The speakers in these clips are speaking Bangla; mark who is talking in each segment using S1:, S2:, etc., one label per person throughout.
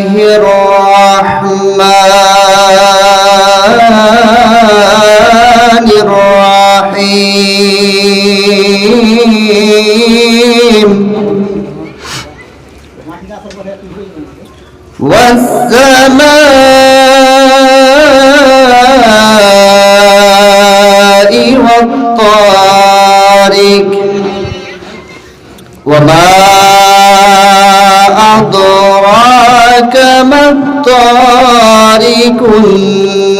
S1: الرحمن الرحيم والسماء أدراك ما الطارق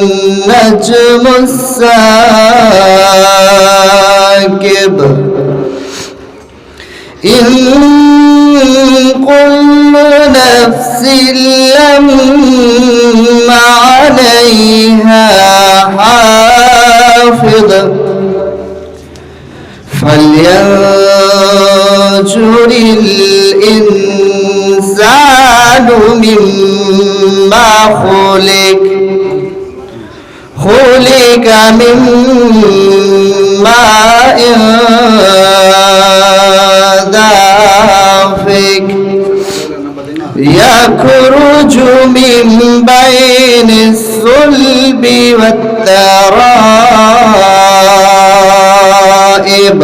S1: النجم الساكب. إن كل نفس لما خلق خلق من ماء دافق. يخرج من بين الصلب والترائب.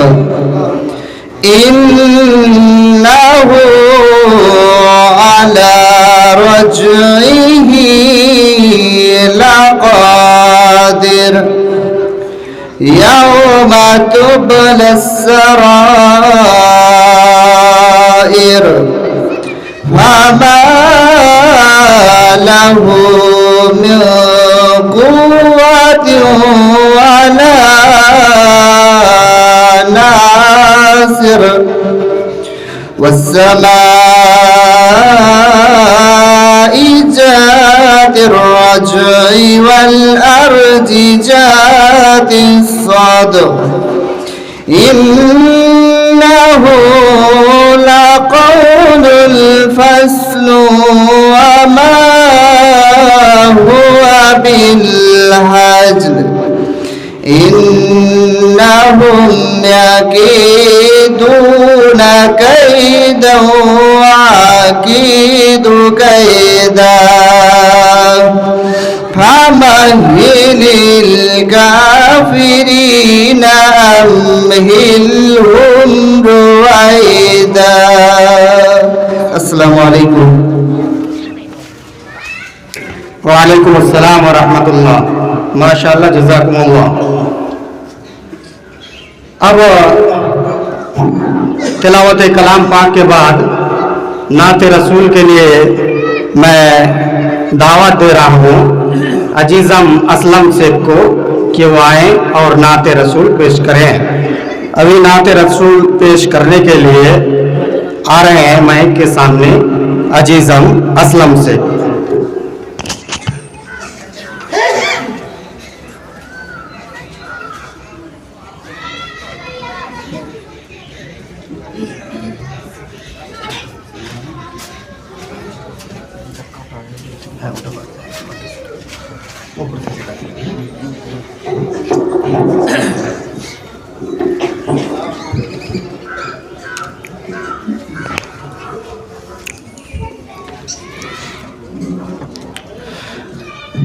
S1: إنه على رجعه يوم تبلى السرائر فما له من قوة ولا ناصر. والسماء ذات الرجع والأرض ذات الصدع إنه لقول الفصل وما هو بالهجل إنهم يكيدون كيدا وأكيد كيدا فمهل الكافرين أمهلهم رويدا السلام عليكم.
S2: وعليكم السلام ورحمة الله ما شاء الله جزاكم الله اب تلاوت کلام پاک کے بعد نات رسول کے لیے میں دعوت دے رہا ہوں۔ عزیزم، اسلم صاحب کو کہ وہ آئیں اور نعت رسول پیش کریں۔ ابھی نعت رسول پیش کرنے کے لیے آ رہے ہیں مائک کے سامنے۔ عزیزم، اسلم صاحب۔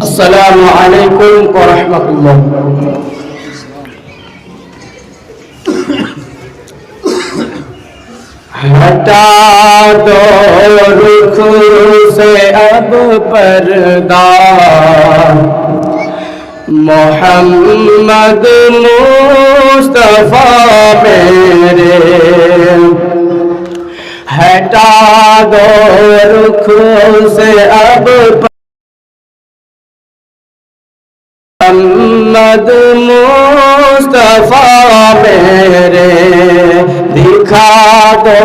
S1: السلام عليكم ورحمة الله.
S2: ہٹا دو رخ سے اب پردہ محمد مصطفیٰ میرے ہٹا دو رخ سے اب محمد مصطفیٰ میرے دکھا دو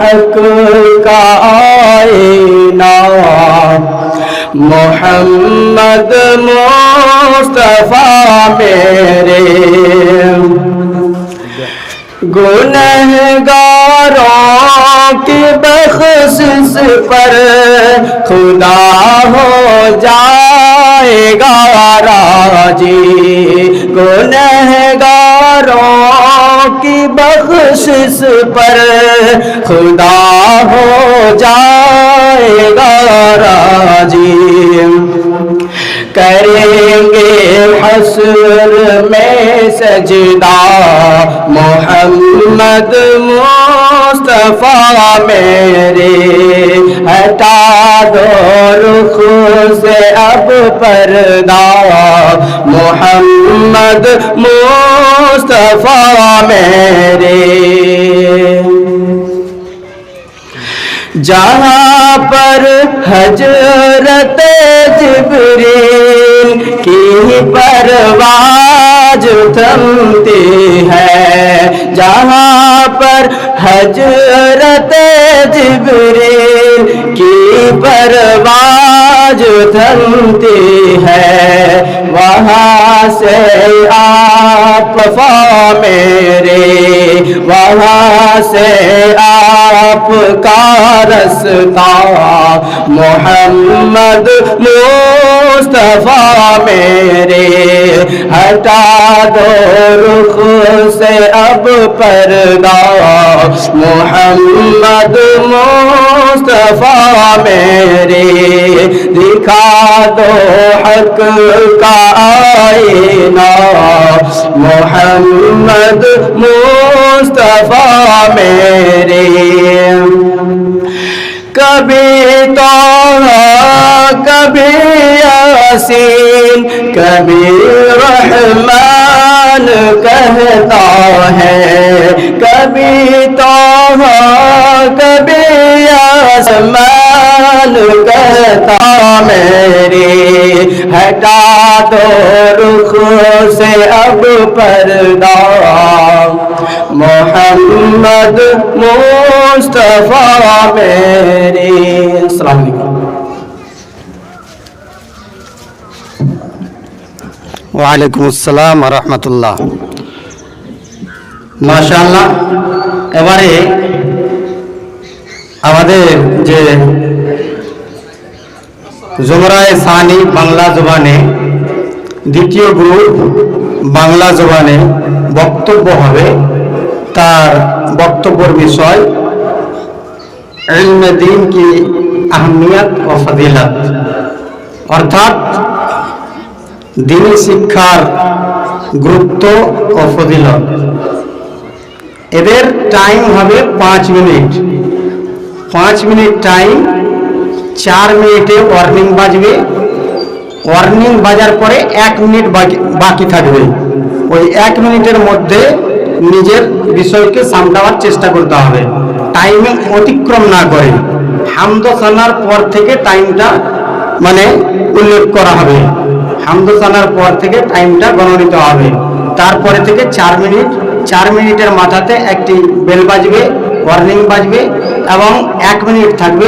S2: حق کا آئینہ محمد مصطفیٰ میرے گنہگاروں کی بخصص پر خدا ہو جائے گا راجی گنہگاروں کی بخصص پر خدا ہو جائے जाएगा राजी करेंगे हसर में सजदा मोहम्मद मुस्तफा मेरे हटा दो रुख से अब पर्दा मोहम्मद मुस्तफा मेरे जहाँ پر حجرت جبریل کی پرواز تھمتی ہے۔ جہاں پر حجرت جبریل کی پرواز تھمتی ہے، وہاں سے آپ میرے، وہاں سے आपका रस्ता मोहम्मद मुस्तफा मेरे हटा दो रुख से अब पर्दा मोहम्मद मुस्तफा मेरे दिखा दो हक का आईना मोहम्मद मुस्तफा मेरे کبھی تو کبھی یاسین، کبھی رحمان کہتا ہے۔ کبھی تو کبھی یاسمان کہتا میری۔ ہٹا دو رخ سے اب پردہ۔ মোহাম্মদ মুস্তফা মেরে। আসসালামু আলাইকুম
S3: ওয়ালাইকুম আসসালাম রহমতুল্লাহ। মাশাআল্লাহ এবারে আমাদের যে জোমরায় সানি বাংলা জবানে দ্বিতীয় গ্রুপ বাংলা জবানে বক্তব্য হবে। তার বক্তব্যের বিষয় দিন কি আহমিয়ত ও ফজিলত অর্থাৎ, দিনী শিক্ষার গুরুত্ব ও ফজিলত। এদের টাইম হবে পাঁচ মিনিট। পাঁচ মিনিট টাইম, চার মিনিটে ওয়ার্নিং বাজবে। ওয়ার্নিং বাজার পরে এক মিনিট বাকি থাকবে। ওই এক মিনিটের মধ্যে নিজের বিষয়কে সামলাবার চেষ্টা করতে হবে। টাইমে অতিক্রম না করে। হামদোসানার পর থেকে টাইমটা মানে উল্লেখ করা হবে। হামদোসানার পর থেকে টাইমটা গণনিত হবে। তারপরে থেকে চার মিনিট। চার মিনিটের মাথাতে একটি বেল বাজবে ওয়ার্নিং বাজবে এবং এক মিনিট থাকবে